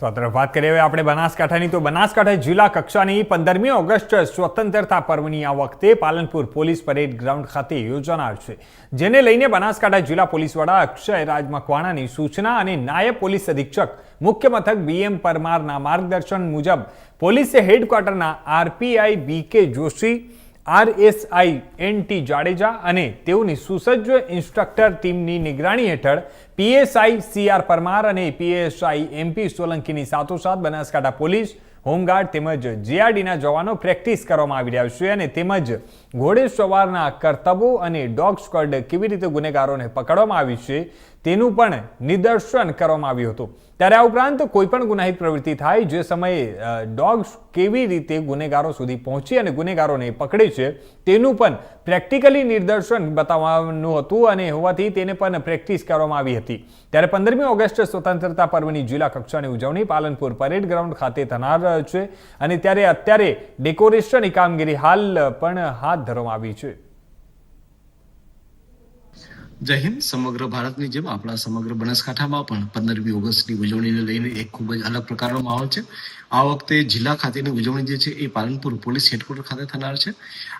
તો આ તરફ વાત કરીએ હવે આપણે બનાસકાંઠાની. તો બનાસકાંઠા જિલ્લા કક્ષાની પંદરમી ઓગસ્ટ સ્વતંત્રતા પર્વની આ વખતે પાલનપુર પોલીસ પરેડ ગ્રાઉન્ડ ખાતે યોજાનાર છે, જેને લઈને બનાસકાંઠા જિલ્લા પોલીસ વડા અક્ષય રાજ મકવાણાની સૂચના અને નાયબ પોલીસ અધિક્ષક, મુખ્ય મથક બીએમ પરમારના માર્ગદર્શન મુજબ પોલીસે હેડક્વાર્ટરના RPI B K Joshi RSI N T Jadeja અને તેઓની સુસજ્જ ઇન્સ્ટ્રક્ટર ટીમની નિગરાણી હેઠળ પીએસઆઈ સી આર પરમાર અને પીએસઆઈ એમપી સોલંકીની સાથોસાથ બનાસકાંઠા પોલીસ, હોમગાર્ડ તેમજ જીઆરડીના જવાનો પ્રેક્ટિસ કરવામાં આવી રહ્યા છે અને તેમજ ઘોડે સવારના કરતબો અને ડોગ સ્ક્વોડ કેવી રીતે ગુનેગારોને પકડવામાં આવી છે તેનું પણ નિદર્શન કરવામાં આવ્યું હતું. ત્યારે આ ઉપરાંત કોઈ પણ ગુનાહિત પ્રવૃત્તિ થાય જે સમયે ડોગ્સ કેવી રીતે ગુનેગારો સુધી પહોંચી અને ગુનેગારોને પકડે છે, તેનું પણ પ્રેક્ટિકલી નિદર્શન બતાવવાનું હતું અને હોવાથી તેને પણ પ્રેક્ટિસ કરવામાં આવી હતી. ત્યારે પંદરમી ઓગસ્ટ સ્વતંત્રતા પર્વની જિલ્લા કક્ષાની ઉજવણી પાલનપુર પરેડ ગ્રાઉન્ડ ખાતે થનાર છે અને ત્યારે અત્યારે ડેકોરેશનની કામગીરી હાલ પણ હાથ ધરવામાં આવી છે. જય હિન્દ. સમગ્ર ભારતની જેમ આપણા સમગ્ર બનાસકાંઠામાં પણ પંદરમી ઓગસ્ટની ઉજવણીને લઈને એક ખૂબ જ અલગ પ્રકારનો માહોલ છે. આ વખતે જિલ્લા ખાતેની ઉજવણી જે છે એ પાલનપુર પોલીસ હેડક્વાર્ટર ખાતે થનાર છે.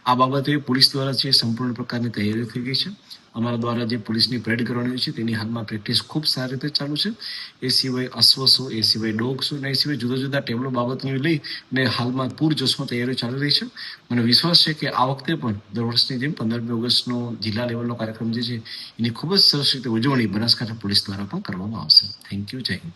આ બાબતે પોલીસ દ્વારા છે સંપૂર્ણ પ્રકારની તૈયારીઓ થઈ ગઈ છે. અમારા દ્વારા જે પોલીસની પરેડ કરવાની છે, તેની હાલમાં પ્રેક્ટિસ ખૂબ સારી રીતે ચાલુ છે. એ સિવાય અશ્વ શો, એ સિવાય ડોગ શો અને એ સિવાય જુદા જુદા ટેબલો બાબતને લઈ ને હાલમાં પૂરજોશમાં તૈયારીઓ ચાલી રહી છે. મને વિશ્વાસ છે કે આ વખતે પણ દર વર્ષની જેમ પંદરમી ઓગસ્ટનો જિલ્લા લેવલનો કાર્યક્રમ જે છે, એની ખૂબ જ સરસ રીતે ઉજવણી બનાસકાંઠા પોલીસ દ્વારા પણ કરવામાં આવશે. થેન્ક યુ જય હિન્દ.